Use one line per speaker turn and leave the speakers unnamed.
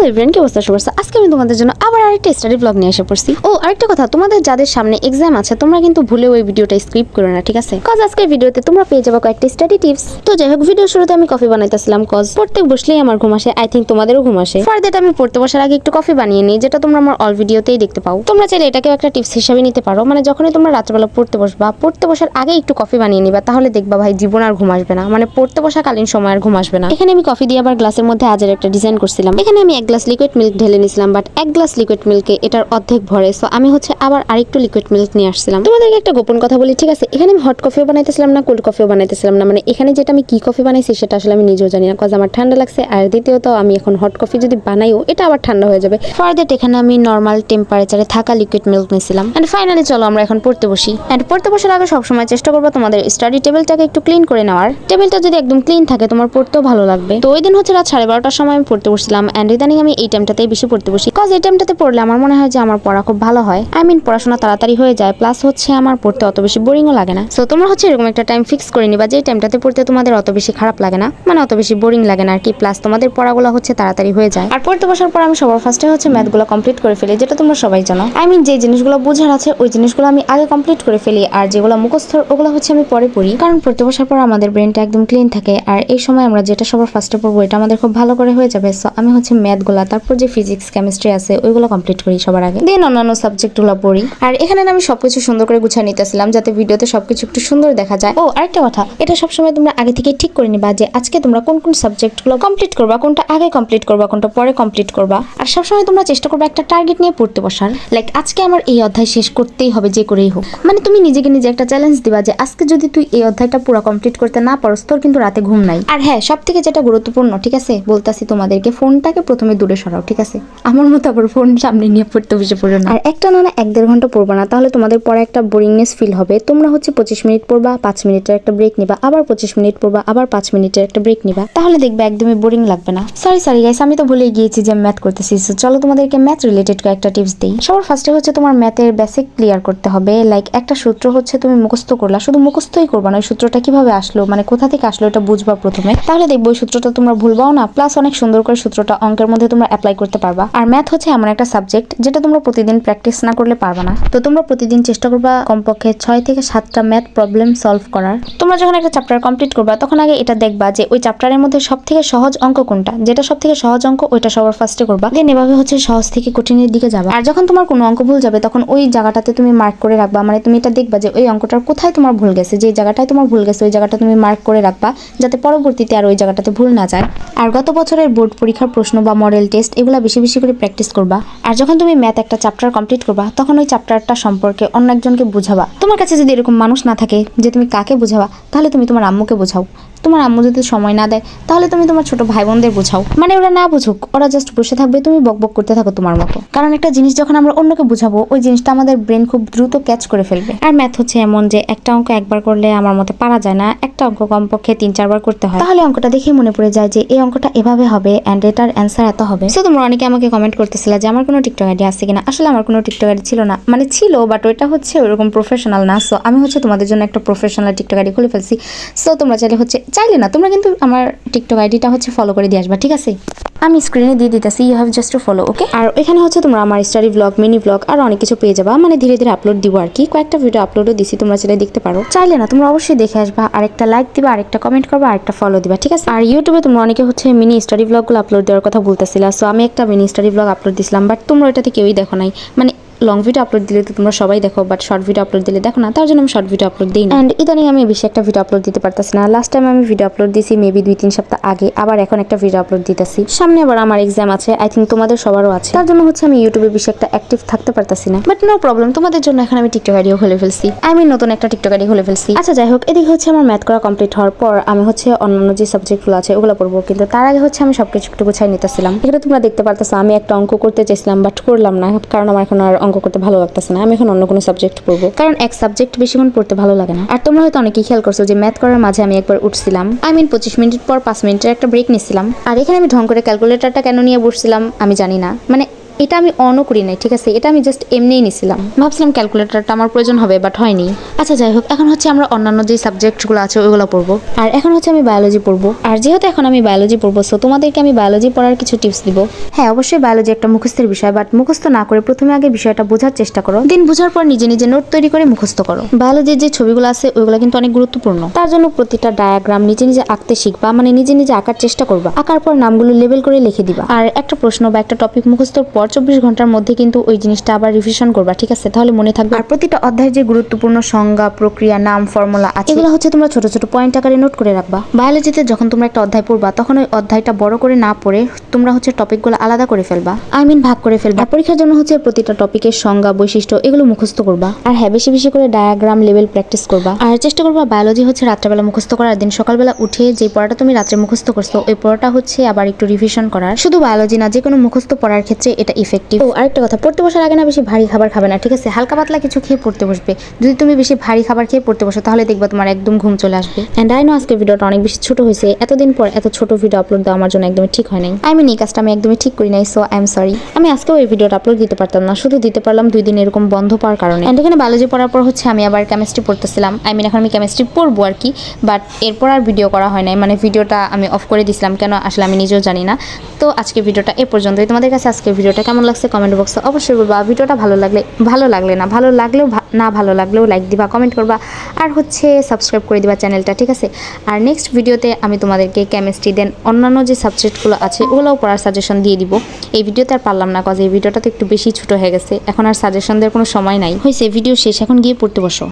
Hello everyone কি অবস্থা? সবার আজকে আমি তোমাদের জন্য আবার আরেকটা স্টাডি ব্লগ নিয়ে এসে পড়ছি। ও, আরেকটা কথা, তোমাদের যাদের সামনে এক্সাম আছে, তোমরা কিন্তু ভুলে ওই ভিডিওটা স্কিপ করো না, ঠিক আছে? কজ আজকের ভিডিওতে তোমরা পেয়ে যাবে কয়েকটা স্টাডি টিপস তো যাই হোক ভিডিও শুরুতে আমি কফি বানাইতেছিলাম কজ পড়তে বসলেই আমার ঘুম আসে আই থিঙ্ক তোমাদেরও ঘুম আসে। ফর দ্যাট আমি পড়তে বসার আগে একটু কফি বানিয়ে নিই, যেটা তোমরা আমার অল ভিডিওতেই দেখতে পাও। তোমরা চাইলে এটাকেও একটা টিপস হিসাবে নিতে পারো মানে যখনই তোমরা রাত্রেবেলা পড়তে বসবা, পড়তে বসার আগে একটু কফি বানিয়ে নিবা, তাহলে দেখবা ভাই জীবন আর ঘুম আসবে না। মানে পড়তে বসাকালীন সময় আর ঘুম আসবে না। এখানে আমি কফি দিয়ে আবার গ্লাসের মধ্যে আজের একটা ডিজাইন করছিলাম। এখানে আমি এক গ্লাস লিকুইড মিল্ক ঢেলে নিয়েছিলাম বাট এক গ্লাস লিকুইড মিল্কে এটার অর্ধেক ভরে। সো আমি হচ্ছে আবার আরেকটু লিকুইড মিল্ক নিয়ে আসছিলাম। তোমাদেরকে একটা গোপন কথা বলি, ঠিক আছে? এখানে আমি হট কফিও বানাইতেছিলাম না কোল্ড কফিও বানাইতেছিলাম না। মানে এখানে যেটা আমি কি কফি বানাইছি, সেটা আসলে আমি নিজেও জানি না কজ আমার ঠান্ডা লাগছে। আর দ্বিতীয়ত, আমি এখন হট কফি যদি বানাইও, এটা আবার ঠান্ডা হয়ে যাবে। ফর দ্যাট এখানে আমি নর্মাল টেম্পারেচারে থাকা লিকুইড মিল্ক নিয়েছিলাম। অ্যান্ড ফাইনালি চলো আমরা এখন পড়তে বসি। অ্যান্ড পড়তে বসার আগে সবসময় চেষ্টা করব তোমাদের স্টাডি টেবিলটাকে একটু ক্লিন করে নেওয়ার। টেবিলটা যদি একদম ক্লিন থাকে, তোমার পড়তেও ভালো লাগবে। তো ওই দিন হচ্ছে রাত সাড়ে বারোটার সময় আমি পড়তে বসছিলাম। অ্যান্ড ইদানিং আমি এই টাইমটাতেই বেশি পড়তে বসি। কজ এই টাইমটাতে পড়লে আমার মনে হয় যে আমার পড়া খুব ভালো হয়। আই মিন পড়াশোনা তাড়াতাড়ি হয়ে যায় প্লাস হচ্ছে আমার পড়তে অত বেশি বোরিংও লাগে না। সো তোমরা হচ্ছে এরকম একটা টাইম ফিক্স করে নিবা যে টাইমটাতে পড়তে তোমাদের অত বেশি খারাপ লাগে না। মানে অত বেশি বোরিং লাগে না আর কি প্লাস তোমাদের পড়াগুলো হচ্ছে তাড়াতাড়ি হয়ে যায়। আর পড়তে বসার পর আমি সবার ফার্স্টে হচ্ছে ম্যাথগুলো কমপ্লিট করে ফেলি, যেটা তোমরা সবাই জানো। আই মিন যে জিনিসগুলো বোঝার আছে, ওই জিনিসগুলো আমি আগে কমপ্লিট করে ফেলি, আর যেগুলো মুখস্থর ওগুলো হচ্ছে আমি পরে পড়ি। কারণ পড়তে বসার পর আমাদের ব্রেনটা একদম ক্লিন থাকে, আর এই সময় আমরা যেটা সবার ফার্স্টে পড়ব, এটা আমাদের খুব ভালো করে হয়ে যাবে। সো আমি হচ্ছে ম্যাথগুলো তারপর যে ফিজিক্স কেমিস্ট্রি আছে, ওইগুলো কমপ্লিট করি সবার আগে। দেন অন্যান্য সাবজেক্টগুলো পড়ি। আর এখানে আমি সবকিছু সুন্দর করে গুছিয়ে নিতেছিলাম, যাতে ভিডিওতে সবকিছু একটু সুন্দর দেখা যায়। ও, আরেকটা কথা, এটা সবসময় তোমরা আগে থেকে ঠিক করে নিবা যে আজকে তোমরা কোন কোন সাবজেক্টগুলো কমপ্লিট করবা, কোনটা আগে কমপ্লিট করবা, কোনটা পরে কমপ্লিট করবা। আর সবসময় তোমরা চেষ্টা করবা একটা টার্গেট নিয়ে পড়তে বসার। লাইক আজকে আমার এই অধ্যায় শেষ করতেই হবে, যে করেই হোক। মানে তুমি নিজেকে নিজে একটা চ্যালেঞ্জ দিবা যে আজকে যদি তুই এই অধ্যায়টা পুরো কমপ্লিট করতে না পারোস, তোর কিন্তু রাতে ঘুম নাই। আর হ্যাঁ সব থেকে যেটা গুরুত্বপূর্ণ, ঠিক আছে? বলতাছি তোমাদেরকে, ফোনটাকে প্রথমে দূরে সরাও, ঠিক আছে? আমার মতো আবার ফোন সামনে নিয়ে পড়তে বসে পড়ো না। আর একটা না না, এক দেড় ঘণ্টা পড়বা না, তাহলে তোমাদের পরে একটা বোরিংনেস ফিল হবে। তোমরা হচ্ছে পঁচিশ মিনিট পড়বা, পাঁচ মিনিটের একটা ব্রেক নিবা, আবার পঁচিশ মিনিট পড়বা, আবার পাঁচ মিনিটের একটা ব্রেক নিবা। তাহলে দেখবে একদমই বোরিং লাগবে না। সরি সরি গাইস আমি তো ভুলে গিয়েছি যে ম্যাথ করতেছি চলো তোমাদেরকে ম্যাথ রিলেটেড কয়েকটা টিপস দিই। সবার ফার্স্টে হচ্ছে তোমার ম্যাথের বেসিক ক্লিয়ার করতে হবে। লাইক একটা সূত্র হচ্ছে তুমি মুখস্থ করলা, শুধু মুখস্থই করবা না, ওই সূত্রটা কীভাবে আসলো মানে কোথা থেকে আসলো এটা বুঝবা প্রথমে। তাহলে দেখব ওই সূত্রটা তোমরা ভুলবাও না প্লাস অনেক সুন্দর করে সূত্রটা অঙ্কের মধ্যে তোমরা অ্যাপ্লাই করতে পারবা। আর ম্যাথ হচ্ছে এমন একটা সাবজেক্ট যেটা তোমরা প্রতিদিন প্র্যাকটিস না করলে পারবা না। তো তোমরা প্রতিদিন চেষ্টা করবা কমপক্ষে ছয় থেকে সাতটা ম্যাথ প্রবলেম সলভ করার। তোমরা যখন একটা চ্যাপ্টার কমপ্লিট করবা, তখন আগে এটা দেখবা যে ওই চ্যাপ্টারের মধ্যে সব থেকে সহজ অঙ্ক কোনটা? যেটা সব থেকে সহজ অঙ্ক, ওইটা সবার ফার্স্টে করবা। দেন এভাবে হচ্ছে সহজ থেকে কঠিনের দিকে যাবা। আর যখন তোমার কোনো অঙ্ক ভুল যাবে, তখন ওই জায়গাটাতে তুমি মার্ক করে রাখবা। মানে তুমি এটা দেখবা যে ওই অঙ্কটার কোথায় তোমার ভুল গেছে? যে জায়গাটায় তোমার ভুল গেছে, ওই জায়গাটা তুমি মার্ক করে রাখবা। যাতে পরবর্তীতে আর ওই জায়গাটাতে ভুল না যায়। আর গত বছরের বোর্ড পরীক্ষার প্রশ্ন বা মডেল টেস্ট এগুলো বেশি বেশি করে প্র্যাকটিস করবা। আর যখন তুমি ম্যাথ একটা চ্যাপ্টার কমপ্লিট করবা, তখন ওই চ্যাপ্টারটা সম্পর্কে অন্য একজনকে বুঝাবা। তোমার কাছে যদি এরকম মানুষ না থাকে যে তুমি কাকে বুঝাবা, তাহলে তুমি তোমার আম্মুকে বোঝাও। তোমার আম্মু যদি সময় না দেয়, তাহলে তুমি তোমার ছোট ভাই বোনদের বোঝাও। মানে ওরা না বুঝুক, ওরা জাস্ট বসে থাকবে, তুমি বক বক করতে থাকো তোমার মতো। কারণ একটা জিনিস যখন আমরা অন্যকে বুঝাবো, ওই জিনিসটা আমাদের ব্রেন খুব দ্রুত ক্যাচ করে ফেলবে। আর ম্যাথ হচ্ছে এমন যে একটা অঙ্ক একবার করলে আমার মতে পারা যায় না, একটা অঙ্ক কমপক্ষে তিন, চারবার করতে হয়। তাহলে অঙ্কটা দেখে মনে পড়ে যায় যে এই অঙ্কটা এভাবে হবে অ্যান্ড এটার অ্যান্সার এত হবে। সো তোমরা অনেকে আমাকে কমেন্ট করতেছিলে যে আমার কোনো টিকটক আইডি আছে কিনা। আসলে আমার কোনো টিকটক আইডি ছিল না। মানে ছিল বাট ওইটা হচ্ছে ওরকম প্রফেশনাল না। সো আমি হচ্ছে তোমাদের জন্য একটা প্রফেশনাল টিকটক আইডি খুলে ফেলছি। সো তোমরা চাইলে হচ্ছে চাইলে না, তোমরা কিন্তু আমার টিকটক আইডিটা হচ্ছে ফলো করে দিয়ে আসবা, ঠিক আছে? আমি স্ক্রিনে দিয়ে দিতেছি you have just to follow okay আর এখানে হচ্ছে তোমরা আমার স্টাডি ব্লগ মিনি ব্লগ আর অনেক কিছু পেয়ে যাবা। মানে ধীরে ধীরে আপলোড দিব আর কি। কয়েকটা ভিডিও আপলোডও দিছি, তোমরা চাইলে দেখতে পারো। চাইলে না, তোমরা অবশ্যই দেখে আসবা, আরেকটা লাইক দিবা, আরেকটা কমেন্ট করবা, আরেকটা ফলো দিবা, ঠিক আছে? আর ইউটিউবে তোমরা অনেকে হচ্ছে মিনি স্টাডি ব্লগগুলো আপলোড দেওয়ার কথা বলতেছিলা সো আমি একটা মিনি স্টাডি ব্লগ আপলোড দিছিলাম বাট তোমরা এটাতে কেউই দেখো নাই। মানে লং ভিডিও আপলোড দিলে তো তোমরা সবাই দেখো বাট শর্ট ভিডিও আপলোড দিলে দেখো না, তার জন্য আমি শর্ট ভিডিও আপলোড দিই না। অ্যান্ড ইদানিং আমি বেশি একটা ভিডিও আপলোড দিতে পারতেছি না। লাস্ট টাইম আমি ভিডিও আপলোড দিয়েছি মেবি দুই, তিন সপ্তাহ আগে, আবার এখন একটা ভিডিও আপলোড দিতেছি। সামনে আবার আমার এক্সাম আছে আই থিঙ্ক তোমাদের সবারও আছে। তার জন্য হচ্ছে আমি ইউটিউবে বেশি একটা অ্যাক্টিভ থাকতে পারতেছি না। বাট নো প্রবলেম তোমাদের জন্য এখন আমি টিকটক আইডিও খুলে ফেলছি। আমি নতুন একটা টিকটক আইডি খুলে ফেলছি। আচ্ছা যাই হোক, এদিকে হচ্ছে আমার ম্যাথ করা কমপ্লিট হওয়ার পর আমি হচ্ছে অন্যান্য যে সাবজেক্টগুলো আছে, ওগুলো পড়ব। কিন্তু তার আগে হচ্ছে আমি সবকিছু একটু গুছাই নিতেছিলাম। এখানে তোমরা দেখতে পারতেছো, আমি একটা অঙ্ক করতে চাইছিলাম বাট করলাম না, কারণ আমার এখন আর অঙ্ক করতে ভালো লাগতেছে না। আমি এখন অন্য কোনো সাবজেক্ট পড়ব। কারণ এক সাবজেক্ট বেশিক্ষণ পড়তে ভালো লাগে না। আর তোমরা হয়তো অনেকেই খেয়াল করছ যে ম্যাথ করার মাঝে আমি একবার উঠছিলাম। আই মিন পঁচিশ মিনিট পর পাঁচ মিনিটের একটা ব্রেক নিছিলাম আর এখানে আমি ঢং করে ক্যালকুলেটারটা কেন নিয়ে বসছিলাম আমি জানি না। মানে এটা আমি অনও করি নাই, ঠিক আছে? এটা আমি জাস্ট এমনিই নিছিলাম। ভাবছিলাম ক্যালকুলেটরটা আমার প্রয়োজন হবে বাট হয়নি। আচ্ছা যাই হোক, এখন হচ্ছে আমরা অন্যান্য যে সাবজেক্টগুলো আছে, ওইগুলো পড়ব। আর এখন হচ্ছে আমি বায়োলজি পড়ব। আর যেহেতু এখন আমি বায়োলজি পড়ব সো তোমাদেরকে আমি বায়োলজি পড়ার কিছু টিপস দিব। হ্যাঁ অবশ্যই বায়োলজি একটা মুখস্থের বিষয় বাট মুখস্থ না করে প্রথমে আগে বিষয়টা বোঝার চেষ্টা করো। দিন বোঝার পর নিজে নিজে নোট তৈরি করে মুখস্থ করো। বায়োলজির যে ছবিগুলো আছে, ওইগুলো কিন্তু অনেক গুরুত্বপূর্ণ। তার জন্য প্রতিটা ডায়াগ্রাম নিজে নিজে আঁকতে শিখবা মানে নিজে নিজে আঁকার চেষ্টা করবা। আঁকার পর নামগুলো লেবেল করে লিখে দিবা। আর একটা প্রশ্ন বা একটা টপিক মুখস্থর পর চব্বিশ ঘণ্টার মধ্যে কিন্তু ওই জিনিসটা আবার রিভিশন করবা ঠিক আছে? তাহলে মনে থাকবে আর প্রতিটা অধ্যায়ের যে গুরুত্বপূর্ণ সংজ্ঞা প্রক্রিয়া নাম ফর্মুলা আছে এগুলো হচ্ছে তোমরা ছোট ছোট পয়েন্ট আকারে নোট করে রাখবা। বায়োলজিতে যখন তোমরা একটা অধ্যায় পড়বা তখন ওই অধ্যায়টা বড় করে না পড়ে তোমরা হচ্ছে টপিকগুলো আলাদা করে ফেলবা। আই মিন ভাগ করে ফেলবা। পরীক্ষার জন্য হচ্ছে প্রতিটা টপিকের সংজ্ঞা বৈশিষ্ট্য এগুলো মুখস্থ করবা। আর হ্যাঁ বেশি বেশি করে ডায়াগ্রাম লেভেল প্র্যাকটিস করবা। আর চেষ্টা করবা বায়োলজি হচ্ছে রাত্রেবেলা মুখস্থ করার দিন সকালবেলা উঠে যে পড়াটা তুমি রাত্রে মুখস্থ করছ ওই পড়াটা হচ্ছে আবার একটু রিভিশন করার। শুধু বায়োলজি না যে কোনো মুখস্থ পড়ার ক্ষেত্রে এটা ইফেক্টিভ ও, আরেকটা কথা, পড়তে বসার আগে না বেশি ভারী খাবার খাবে না, ঠিক আছে? হালকা পাতলা কিছু খেয়ে পড়তে বসবে। যদি তুমি বেশি ভারী খাবার খেয়ে পড়তে বসো, তাহলে দেখবা তোমার একদম ঘুম চলে আসবে। অ্যান্ড আই নো আজকে ভিডিওটা অনেক বেশি ছোট হয়েছে, এতদিন পর এত ছোট ভিডিও আপলোড দেওয়া আমার জন্য একদমই ঠিক হয় নাই। আই মিন এই কাজটা আমি একদমই ঠিক করি নাই সো আই এম সরি আমি আজকেও এই ভিডিওটা আপলোড দিতে পারতাম না, শুধু দিতে পারলাম দুই দিন এরকম বন্ধ পাওয়ার কারণে। অ্যান্ড এখানে বায়োলজি পড়ার পর হচ্ছে আমি আবার কেমিস্ট্রি পড়তেছিলাম। আই মিন এখন আমি কেমিস্ট্রি পড়ব আর কি বাট এরপর আর ভিডিও করা হয় নাই। মানে ভিডিওটা আমি অফ করে দিছিলাম, কেন আসলে আমি নিজেও জানি না। তো আজকে ভিডিওটা এ পর্যন্তই। তোমাদের কাছে আজকে ভিডিওটা কেমন লাগছে কমেন্ট বক্সে অবশ্যই বলবা। ভিডিওটা ভালো লাগলে ভালো লাগলে না, ভালো লাগলেও না ভালো লাগলেও লাইক দিবা কমেন্ট করবা। আর হচ্ছে সাবস্ক্রাইব করে দিবা চ্যানেলটা ঠিক আছে? আর নেক্সট ভিডিওতে আমি তোমাদেরকে কেমিস্ট্রি দেন অন্যান্য যে সাবজেক্টগুলো আছে, ওগুলোও পড়ার সাজেশন দিয়ে দিব। এই ভিডিওতে আর পারলাম না কজ এই ভিডিওটা তো একটু বেশি ছোট হয়ে গেছে। এখন আর সাজেশন দেওয়ার কোনো সময় নাই। হয়েছে ভিডিও শেষ, এখন গিয়ে পড়তে বসো।